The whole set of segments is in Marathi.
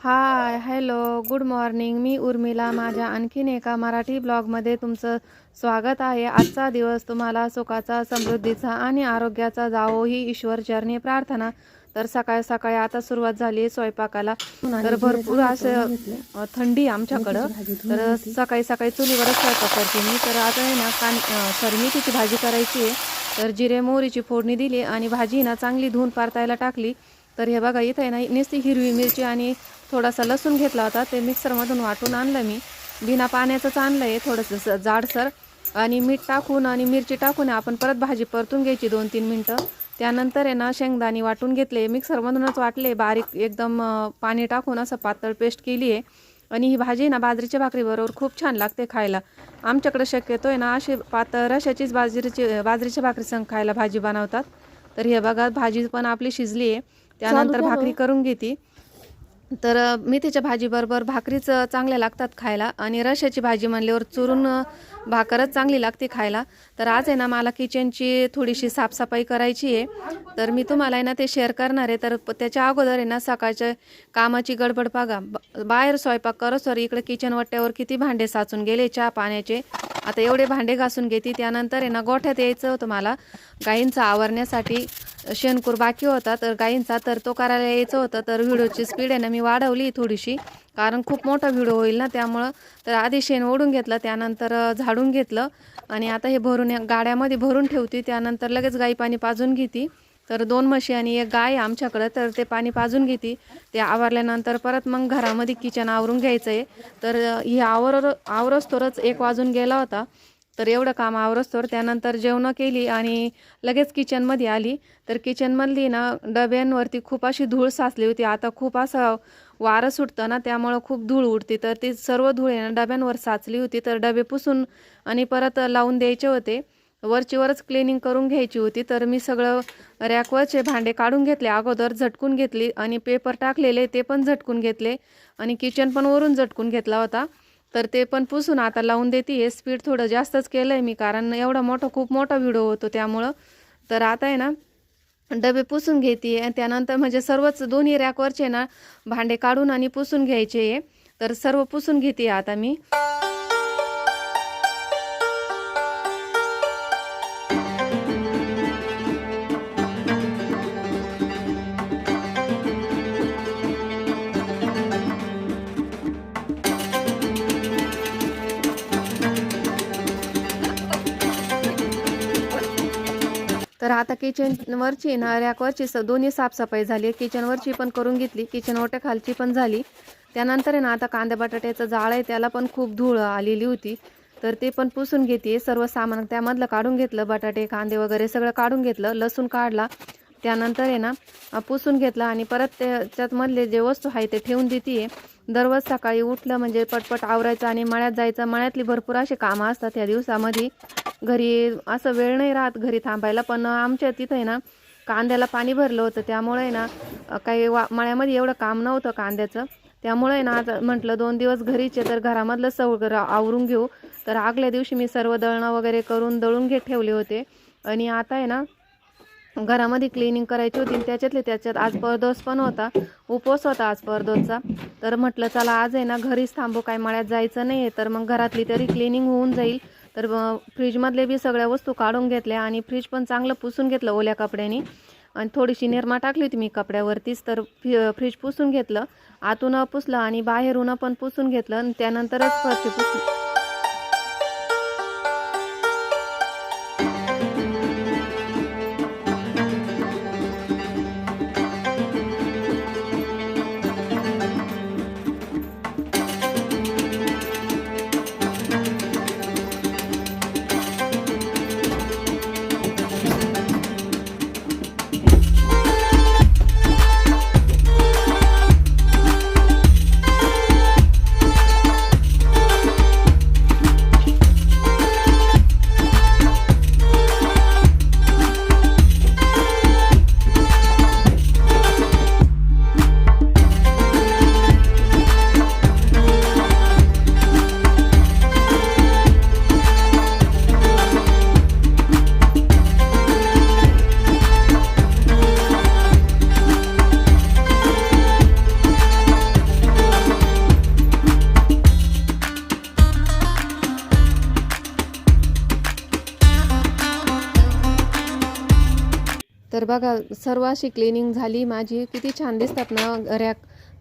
हाय हॅलो गुड मॉर्निंग मी उर्मिला. माझ्या आणखीन एका मराठी ब्लॉगमध्ये तुमचं स्वागत आहे. आजचा दिवस तुम्हाला सुखाचा समृद्धीचा आणि आरोग्याचा जावो ही ईश्वर चरणी प्रार्थना. तर सकाळी सकाळी आता सुरुवात झाली आहे स्वयंपाकाला. तर भरपूर असं थंडी आमच्याकडं. तर सकाळी सकाळी चुलीवरच स्वयंपाक करते मी. तर आता आहे ना कान सॉरी मेथीची भाजी करायची आहे. तर जिरे मोहरीची फोडणी दिली आणि भाजी ना चांगली धुवून परतायला टाकली. तर हे बघा इथं आहे ना नुसती हिरवी मिरची आणि थोडासा लसूण घेतला होता. ते मिक्सरमधून वाटून आणलं मी. बिना पाण्याचंच आणलं आहे थोडंसं स- जाडसर. आणि मीठ टाकून आणि मिरची टाकून आपण परत भाजी परतून घ्यायची दोन तीन मिनटं. त्यानंतर आहे ना शेंगदाणे वाटून घेतले. मिक्सरमधूनच वाटले. बारीक एकदम पाणी टाकून असं पातळ पेस्ट केली आहे आणि ही भाजी ना बाजरीच्या भाकरीबरोबर खूप छान लागते खायला. आमच्याकडे शक्यतो आहे ना अशी पातळ रशाचीच बाजरीची बाजरीच्या भाकरी संग खायला भाजी बनवतात. तर हे बघा भाजी पण आपली शिजली आहे त्यानंतर भाकरी करून घेते. तर मेथीच्या भाजीबरोबर भाकरीच चांगल्या लागतात खायला आणि रशाची भाजी म्हणल्यावर चुरून भाकरच चांगली लागते खायला. तर आज आहे ना मला किचनची थोडीशी साफसफाई करायची आहे. तर मी तुम्हाला आहे ना ते शेअर करणार आहे. तर त्याच्या अगोदर आहे ना सकाळच्या कामाची गडबड बघा. बाहेर स्वयंपाक करत सॉरी इकडे किचन वट्ट्यावर किती भांडे साचून गेले चहा पाण्याचे. आता एवढे भांडे घासून घेते. त्यानंतर आहे ना गोठ्यात यायचं होतं मला. गाईंचं आवरण्यासाठी. शेणकूर बाकी होता तर गाईंचा तर तो करायला यायचं होतं. तर व्हिडिओची स्पीड आहे ना मी वाढवली थोडीशी. कारण खूप मोठा व्हिडिओ होईल ना त्यामुळं. तर आधी शेण ओढून घेतलं त्यानंतर झाडून घेतलं. आणि आता हे भरून या गाड्यामध्ये भरून ठेवते त्यानंतर लगेच गाई पाणी पाजून घेते. तर दोन म्हशी आणि एक गाय आहे आमच्याकडं तर ते पाणी पाजून घेते. ते आवरल्यानंतर परत मग घरामध्ये किचन आवरून घ्यायचं आहे तर अ, ही आवर आवरस्तोरच एक वाजून गेला होता. तर एवढं काम आवरस्तोर त्यानंतर जेवणं केली आणि लगेच किचनमध्ये आली. तर किचनमधली ना डब्यांवरती खूप अशी धूळ साचली होती. आता खूप असं वारं सुटतं ना त्यामुळं खूप धूळ उडते. तर ती सर्व धूळ आहे ना डब्यांवर साचली होती. तर डबे पुसून आणि परत लावून द्यायचे होते. वरचीवरच क्लिनिंग करून घ्यायची होती. तर मी सगळं रॅकवरचे भांडे काढून घेतले. अगोदर झटकून घेतली आणि पेपर टाकलेले ते पण झटकून घेतले. आणि किचन पण वरून झटकून घेतला होता. तर ते पण पुसून आता लावून देते. हे स्पीड थोडं जास्तच केलं आहे मी कारण एवढा मोठा खूप मोठा व्हिडिओ होतो त्यामुळं. तर आता आहे ना डबे पुसून घेते. आणि त्यानंतर म्हणजे सर्वच दोन्ही रॅकवरचे ना भांडे काढून आणि पुसून घ्यायचे आहे तर सर्व पुसून घेते आता मी. किचनवरची ना रॅकवरची स दोन्ही साफसफाई झाली. किचनवरची पण करून घेतली. किचन ओट्या खालची पण झाली. त्यानंतर आहे ना आता कांदा बटाट्याचं जाळ आहे त्याला पण खूप धूळ आलेली होती. तर ते पण पुसून घेते सर्व सामान त्यामधलं काढून घेतलं. बटाटे कांदे वगैरे सगळं काढून घेतलं. लसूण काढला. त्यानंतर आहे ना पुसून घेतलं. आणि परत त्याच्यात मधले जे वस्तू आहे ते ठेवून देते दररोज सकाळी उठलं म्हणजे पटपट आवरायचं आणि मळ्यात जायचं. मळ्यातली भरपूर असे कामं असतात या दिवसामध्ये. घरी असं वेळ नाही राहत घरी थांबायला पण आमच्या तिथं आहे ना कांद्याला पाणी भरलं होतं त्यामुळे आहे ना काही वा मळ्यामध्ये एवढं काम नव्हतं कांद्याचं. त्यामुळे आहे ना आता म्हटलं दोन दिवस घरीचे तर घरामधलं सगळं आवरून घेऊ. तर आगल्या दिवशी मी सर्व दळणं वगैरे करून दळून घेत ठेवले होते. आणि आता आहे ना घरामध्ये क्लिनिंग करायची होती आणि त्याच्यातले त्याच्यात आज परदोस पण होता. उपवास होता आज परदोसचा. तर म्हटलं चला आज आहे ना घरीच थांबू काय मळ्यात जायचं नाही आहे तर मग घरातली तरी क्लिनिंग होऊन जाईल. तर फ्रीजमधले बी सगळ्या वस्तू काढून घेतल्या आणि फ्रीज पण चांगलं पुसून घेतलं ओल्या कपड्याने. आणि थोडीशी निरमा टाकली होती मी कपड्यावरतीच तर फ्री- फ्रीज पुसून घेतलं. आतून पुसलं आणि बाहेरून पण पुसून घेतलं आणि त्यानंतरच फरशी पुसली. तर बघा सर्व अशी क्लिनिंग झाली. माझी किती छान दिसतात ना रॅक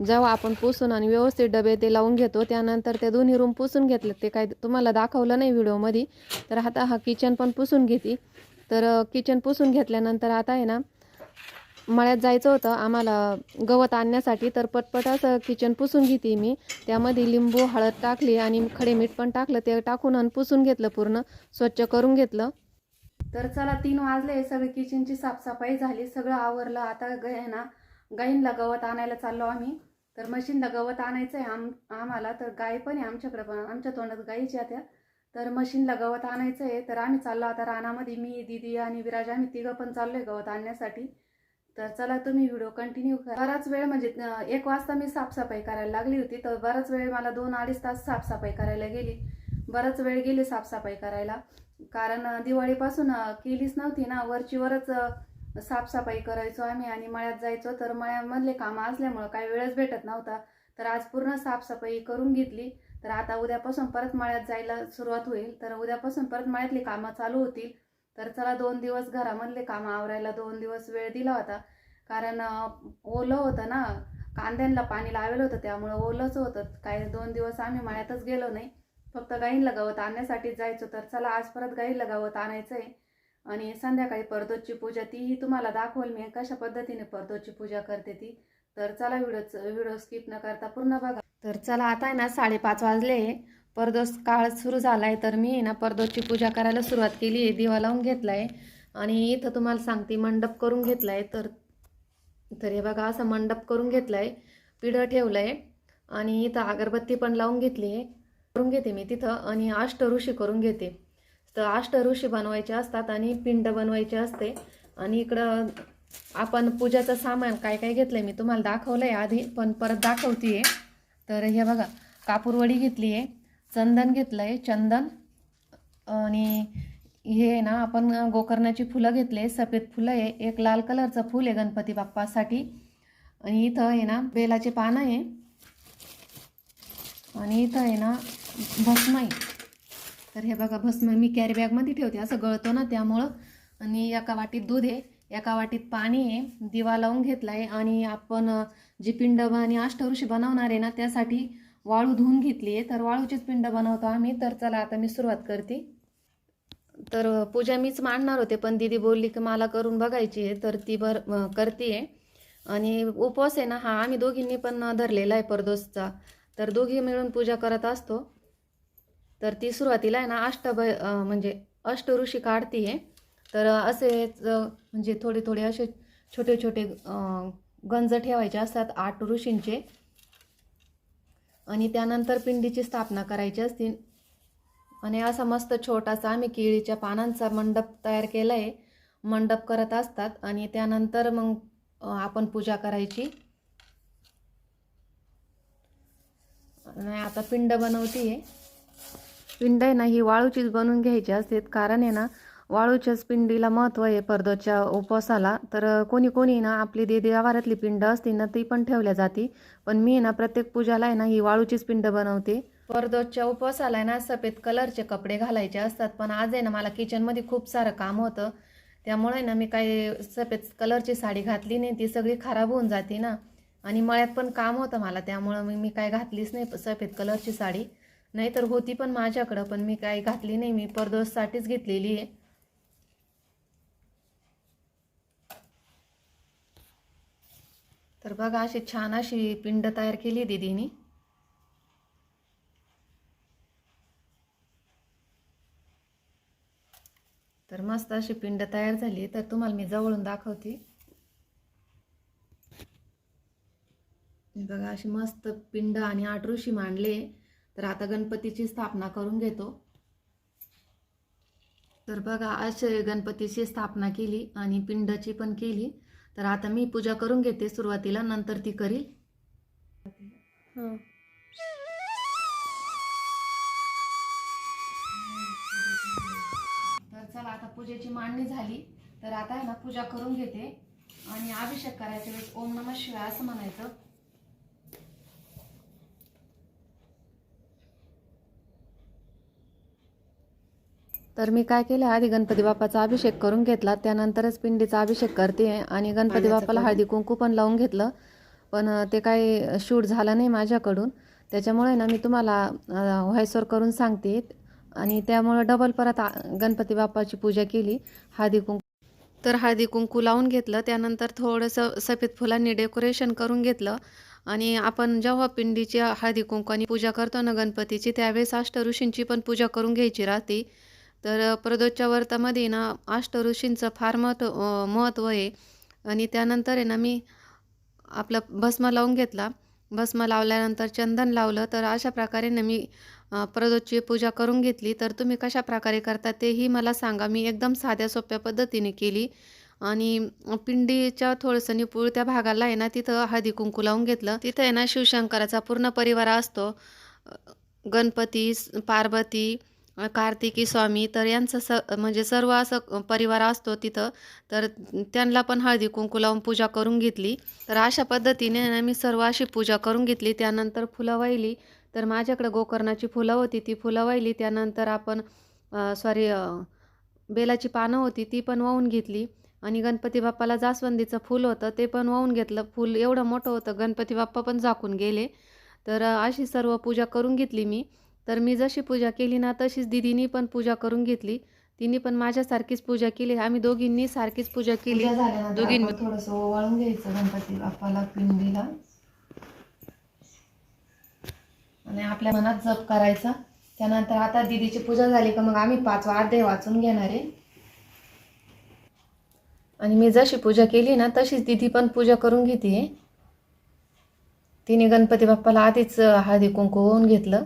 जेव्हा आपण पुसून आणि व्यवस्थित डबे ते लावून घेतो त्यानंतर ते दोन्ही रूम पुसून घेतलं ते काय तुम्हाला दाखवलं नाही व्हिडिओमध्ये. तर आता हा किचन पण पुसून घेते. तर किचन पुसून घेतल्यानंतर आता आहे ना मळ्यात जायचं होतं आम्हाला गवत आणण्यासाठी. तर पटपट असं किचन पुसून घेते मी. त्यामध्ये लिंबू हळद टाकली आणि खडे मीठ पण टाकलं. ते टाकून आणि पुसून घेतलं पूर्ण. स्वच्छ करून घेतलं. तर चला तीन वाजले सगळी किचनची साफसफाई झाली सगळं आवरलं. आता गहना गाईंला गवत आणायला चाललो आम्ही. तर मशीनला गवत आणायचं आहे आम आम्हाला. तर गाय पण आहे आमच्याकडे पण आमच्या तोंडात गाईच्या त्या. तर मशीनला गवत आणायचं आहे तर आम्ही चाललो आता रानामध्ये मी दिदी आणि विराज आम्ही तिघं पण चाललोय गवत आणण्यासाठी. तर चला तुम्ही व्हिडिओ कंटिन्यू करा. बराच वेळ म्हणजे एक वाजता मी साफसफाई करायला लागली होती. तर बराच वेळ मला दोन अडीच तास साफसफाई करायला गेली. बराच वेळ गेली साफसफाई करायला. कारण दिवाळीपासून केलीच नव्हती ना. वरची वरच साफसफाई करायचो आम्ही आणि मळ्यात जायचो. तर मळ्यामधले कामं असल्यामुळं काही वेळच भेटत नव्हता. तर आज पूर्ण साफसफाई करून घेतली. तर आता उद्यापासून परत मळ्यात जायला सुरुवात होईल. तर उद्यापासून परत मळ्यातली कामं चालू होतील. तर चला दोन दिवस घरामधले कामं आवरायला दोन दिवस वेळ दिला होता. कारण ओलं होतं ना. कांद्यांना पाणी लावेलं होतं त्यामुळं ओलंच होतं. काही दोन दिवस आम्ही मळ्यातच गेलो नाही. फक्त गाईंला गवत आणण्यासाठी जायचो तर चला आज परत गाईंला गवत आणायचं आहे आणि संध्याकाळी परदोची पूजा तीही तुम्हाला दाखवल मी. कशा पद्धतीने परदोची पूजा करते ती? तर चला व्हिडिओ व्हिडिओ स्किप न करता पूर्ण बघा. तर चला आता आहे ना साडेपाच वाजले. परदोस काळ सुरू झालाय तर मी ना परदोची पूजा करायला सुरुवात केली आहे. दिवा लावून घेतलाय. आणि इथं तुम्हाला सांगते मंडप करून घेतलाय. तर तर हे बघा असं मंडप करून घेतलाय. पिढं ठेवलंय. आणि इथं अगरबत्ती पण लावून घेतली आहे. करून घेते मी तिथं आणि अष्टऋषी करून घेते. तर अष्टऋषी बनवायचे असतात आणि पिंड बनवायचे असते. आणि इकडं आपण पूजाचं सामान काय काय घेतलंय मी तुम्हाला दाखवलंय आधी पण परत दाखवतीये. तर हे बघा कापूरवडी घेतली आहे चंदन घेतलं आहे चंदन आणि हे आहे ना आपण गोकर्णाची फुलं घेतले सफेद फुलं आहे एक लाल कलरचं फुल आहे गणपती बाप्पासाठी. आणि इथं आहे ना बेलाचे पानं आहे. आणि इथं आहे ना भस्म आहे तर हे बघा भस्म मी कॅरी बॅगमध्ये ठेवते. असं गळतो ना त्यामुळं. आणि एका वाटीत दूध आहे एका वाटीत पाणी आहे दिवा लावून घेतला आहे आणि आपण जी पिंड आणि अष्टवृषी बनवणार आहे ना त्यासाठी वाळू धुवून घेतली आहे. तर वाळूचीच पिंड बनवतो आम्ही. तर चला आता मी सुरुवात करते. तर पूजा मीच मांडणार होते पण दीदी बोलली की मला करून बघायची आहे. तर ती भर करते आहे आणि उपवास आहे ना हा आम्ही दोघींनी पण धरलेला आहे परदोसचा. तर दोघी मिळून पूजा करत असतो. तर ती सुरुवातीला आहे ना अष्टभ म्हणजे अष्टऋषी काढती आहे तर असेच म्हणजे थोडे थोडे असे छोटे छोटे गंज ठेवायचे असतात आठ ऋषींचे. आणि त्यानंतर पिंडीची स्थापना करायची असते. आणि असा मस्त छोटासा आम्ही केळीच्या पानांचा मंडप तयार केला आहे मंडप करत असतात. आणि त्यानंतर मग आपण पूजा करायची. नाही आता पिंड बनवते आहे पिंड आहे ना ही वाळूचीच बनवून घ्यायची असते. कारण आहे ना वाळूच्याच पिंडीला महत्त्व आहे परदोच्या उपवासाला तर कोणी कोणी ना आपली दे देवारातली पिंड असते ना ती पण ठेवल्या जाते. पण मी ना प्रत्येक पूजाला आहे ना ही वाळूचीच पिंड बनवते. परदोच्या उपवासाला आहे ना सफेद कलरचे कपडे घालायचे असतात. पण आज आहे ना मला किचनमध्ये खूप सारं काम होतं. त्यामुळे ना मी काही सफेद कलरची साडी घातली नाही ती सगळी खराब होऊन जाते ना. आणि मळ्यात पण काम होतं मला त्यामुळं मी मी काय घातलीच नाही सफेद कलरची साडी. नाहीतर होती पण माझ्याकडं पण मी काही घातली नाही. मी परदोससाठीच घेतलेली आहे. तर बघा अशी छान अशी पिंड तयार केली दीदीनी. तर मस्त अशी पिंड तयार झाली तर तुम्हाला मी जवळून दाखवते. बघा अशी मस्त पिंड आणि आठ ऋषी मांडले. तर आता गणपतीची स्थापना करून घेतो. तर बघा असे गणपतीची स्थापना केली आणि पिंडाची पण केली. तर आता मी पूजा करून घेते सुरुवातीला नंतर ती करील. तर चला आता पूजेची मांडणी झाली. तर आता आहे ना पूजा करून घेते. आणि अभिषेक करायच्या वेळेस ओम नम शिवाय असं म्हणायचं. तर मी काय केलं आधी गणपती बाप्पाचा अभिषेक करून घेतला. त्यानंतरच पिंडीचा अभिषेक करते आणि गणपती बाप्पाला हळदी कुंकू पण लावून घेतलं. पण ते काही शूट झालं नाही माझ्याकडून. त्याच्यामुळे ना मी तुम्हाला व्हॉइसवर करून सांगते. आणि त्यामुळं डबल परत गणपती बाप्पाची पूजा केली. हळदी कुंकू. तर हळदी कुंकू लावून घेतलं. त्यानंतर थोडंसं सफेद फुलांनी डेकोरेशन करून घेतलं. आणि आपण जेव्हा पिंडीची हळदी कुंकवानी पूजा करतो ना गणपतीची त्यावेळेस अष्टऋषींची पण पूजा करून घ्यायची राहते. तर प्रदोषच्या व्रतामध्ये ना अष्टऋषींचं फार महत्त्व महत्त्व आहे. आणि त्यानंतर आहे ना मी आपला भस्म लावून घेतला. भस्म लावल्यानंतर चंदन लावलं. तर अशा प्रकारे ना मी अ, प्रदोषची पूजा करून घेतली. तर तुम्ही कशा प्रकारे करता तेही मला सांगा. मी एकदम साध्या सोप्या पद्धतीने केली. आणि पिंडीच्या थोडंसं निपुळ त्या भागाला आहे ना तिथं हळदी कुंकू लावून घेतलं. तिथं आहे ना शिवशंकराचा पूर्ण परिवार असतो. गणपती पार्वती कार्तिकी स्वामी तर यांचं स म्हणजे सर्व असं परिवार असतो तिथं. तर त्यांना पण हळदी कुंकू लावून पूजा करून घेतली. तर अशा पद्धतीने ना मी सर्व अशी पूजा करून घेतली. त्यानंतर फुलं वाहिली. तर माझ्याकडे गोकर्णाची फुलं होती. ती फुलं वाहिली. त्यानंतर आपण सॉरी बेलाची पानं होती. ती पण वाहून घेतली. आणि गणपती बाप्पाला जास्वंदीचं फूल होतं. ते पण वाहून घेतलं. फूल एवढं मोठं होतं. गणपती बाप्पा पण झाकून गेले. तर अशी सर्व पूजा करून घेतली मी. तर मी जशी पूजा केली ना तशीच दिदीनी पण पूजा करून घेतली. तिने पण माझ्यासारखीच पूजा केली. आम्ही दोघींनी सारखीच पूजा केली. दोघींनी थोडंसं ओवाळून घ्यायचं गणपती बाप्पाला पिंडीला. आणि आपल्या मनात जप करायचा. त्यानंतर आता दिदीची पूजा झाली का मग आम्ही पाच अध्याय वाचून घेणार आहे. आणि मी जशी पूजा केली ना तशीच दिदी पण पूजा करून घेते. तिने गणपती बाप्पाला आधीच हळदी कुंकू होऊन घेतलं.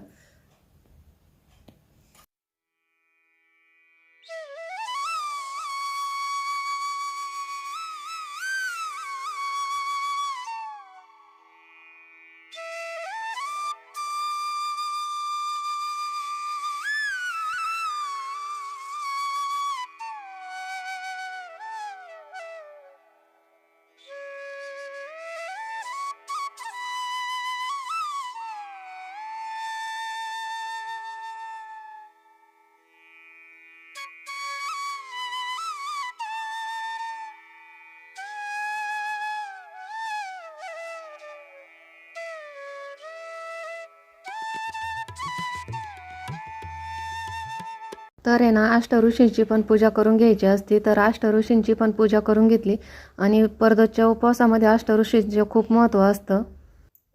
तर आहे ना अष्टऋषींची पण पूजा करून घ्यायची असती तर अष्टऋषींची पण पूजा करून घेतली. आणि परदोच्या उपवासामध्ये अष्ट ऋषींचे खूप महत्त्व असतं.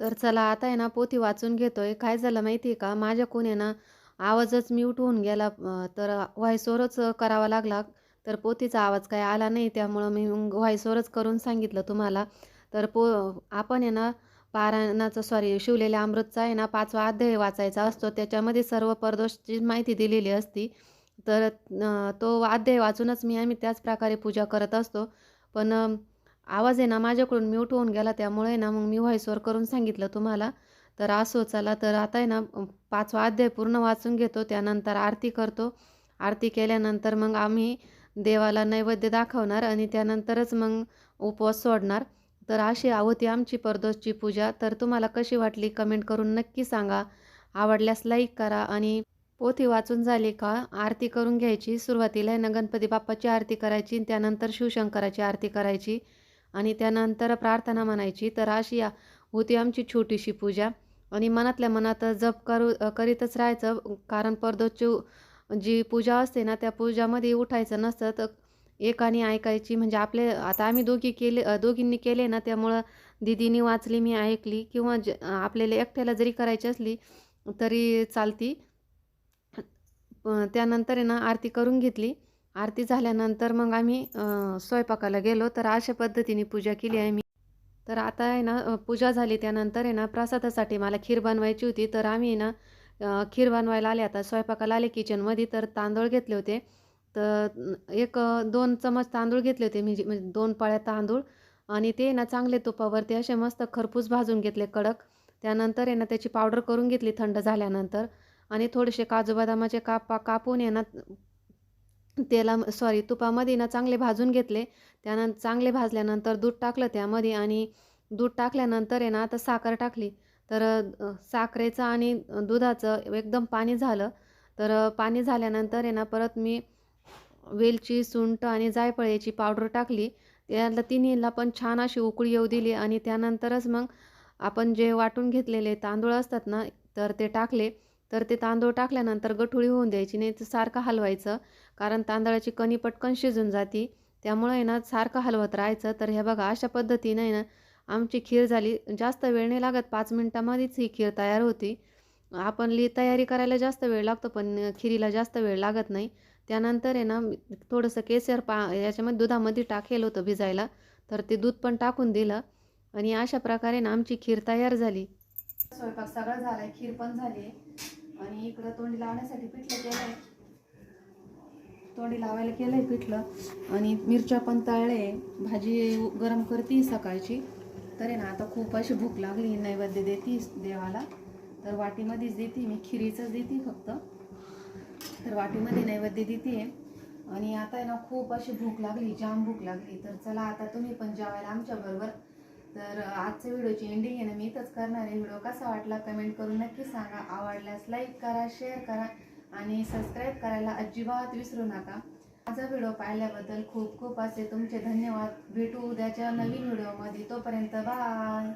तर चला आता आहे ना पोथी वाचून घेतोय. काय झालं माहिती आहे का? माझ्याकून आहे ना आवाजच म्यूट होऊन गेला. तर व्हॉइसवरच करावा लागला. तर पोथीचा आवाज काय आला नाही त्यामुळं मी मग व्हॉइसवरच करून सांगितलं तुम्हाला. तर पो आपण आहे ना पारायणाचं सॉरी शिवलेल्या अमृतचा आहे ना पाचवा अध्याय वाचायचा असतो. त्याच्यामध्ये सर्व परदोषची माहिती दिलेली असती. तर तो अध्याय वाचूनच मी आम्ही त्याच प्रकारे पूजा करत असतो. पण आवाज आहे ना माझ्याकडून म्यूट होऊन गेला. त्यामुळे ना मग मी व्हॉईसवर करून सांगितलं तुम्हाला. तर असो चला. तर आता आहे ना पाचवा अध्याय पूर्ण वाचून घेतो. त्यानंतर आरती करतो. आरती केल्यानंतर मग आम्ही देवाला नैवेद्य दाखवणार आणि त्यानंतरच मग उपवास सोडणार. तर अशी होती आमची परदोसची पूजा. तर तुम्हाला कशी वाटली कमेंट करून नक्की सांगा. आवडल्यास लाईक करा आणि पोथी वाचून झाली का? आरती करून घ्यायची. सुरुवातीला आहे ना गणपती बाप्पाची आरती करायची त्यानंतर शिवशंकराची आरती करायची आणि त्यानंतर प्रार्थना म्हणायची. तर अशी होती आमची छोटीशी पूजा. आणि मनातल्या मनात जप करू करीतच राहायचं. कारण परदोची जी पूजा असते ना त्या पूजामध्ये उठायचं नसतं. तर एकाने ऐकायची. म्हणजे आपले आता आम्ही दोघी केले दोघींनी केले ना त्यामुळं दिदीनी वाचली मी ऐकली. किंवा ज आपल्याला एकट्याला जरी करायची असली तरी चालती. त्यानंतर आहे ना आरती करून घेतली. आरती झाल्यानंतर मग आम्ही स्वयंपाकाला गेलो. तर अशा पद्धतीने पूजा केली आहे मी तर आता आहे ना पूजा झाली. त्यानंतर आहे ना प्रसादासाठी मला खीर बनवायची होती. तर आम्ही आहे ना खीर बनवायला आले. आता स्वयंपाकाला आले किचनमध्ये तर तांदूळ घेतले होते. तर एक दोन चमच तांदूळ घेतले होते. मी म्हणजे दोन पाळ्या तांदूळ. आणि ते ना चांगले तुपावरती असे मस्त खरपूस भाजून घेतले कडक. त्यानंतर आहे ना त्याची पावडर करून घेतली थंड झाल्यानंतर. आणि थोडेसे काजू बदामाचे कापा कापून आहे ना तेला सॉरी तुपामध्ये ना चांगले भाजून घेतले. त्यानंतर चांगले भाजल्यानंतर दूध टाकलं त्यामध्ये आणि दूध टाकल्यानंतर आहे ना आता साखर टाकली. तर साखरेचं आणि दुधाचं एकदम पाणी झालं. तर पाणी झाल्यानंतर आहे ना परत मी वेलची सुंट आणि जायफळ याची पावडर टाकली. त्याला तिन्हीला पण छान अशी उकळी येऊ दिली आणि त्यानंतरच मग आपण जे वाटून घेतलेले तांदूळ असतात ना तर ते टाकले. तर ते तांदूळ टाकल्यानंतर गठुळी होऊन द्यायची नाही तर सारखं हलवायचं. कारण तांदळाची कणी पटकन शिजून जाती. त्यामुळे आहे ना सारखं हलवत राहायचं. तर हे बघा अशा पद्धतीने आहे ना आमची खीर झाली. जास्त वेळ नाही लागत. पाच मिनटामध्येच ही खीर तयार होती. आपण ली तयारी करायला जास्त वेळ लागतो पण खिरीला जास्त वेळ लागत नाही. त्यानंतर आहे ना थोडंसं केसर पा याच्यामध्ये दुधामध्ये टाकेल होतं भिजायला. तर ते दूध पण टाकून दिलं. आणि अशा प्रकारे ना आमची खीर तयार झाली. स्वयंपाक सगळा झालाय खीर पण झाली आहे. आणि इकडं तोंडी लावण्यासाठी पिठलं केलं आहे तोंडी लावायला केलं आहे पिठलं. आणि मिरच्या पण तळले भाजी गरम करते सकाळची. तर आहे ना आता खूप अशी भूक लागली. नैवेद्य देते देवाला. तर वाटीमध्येच देते मी. खिरीचंच देते फक्त. तर वाटीमध्ये नैवेद्य देते आणि आता आहे ना खूप अशी भूक लागली. जाम भूक लागली. तर चला आता तुम्ही पण जेवायला आमच्याबरोबर तर आजच्या व्हिडिओची एंडिंग आहे ना मी इथंच करणार आहे. व्हिडिओ कसा वाटला कमेंट करून नक्की सांगा. आवडल्यास लाईक करा शेअर करा आणि सबस्क्राईब करायला अजिबात विसरू नका. माझा व्हिडिओ पाहिल्याबद्दल खूप खूप असे तुमचे धन्यवाद. भेटू उद्याच्या नवीन व्हिडिओमध्ये. तोपर्यंत बाय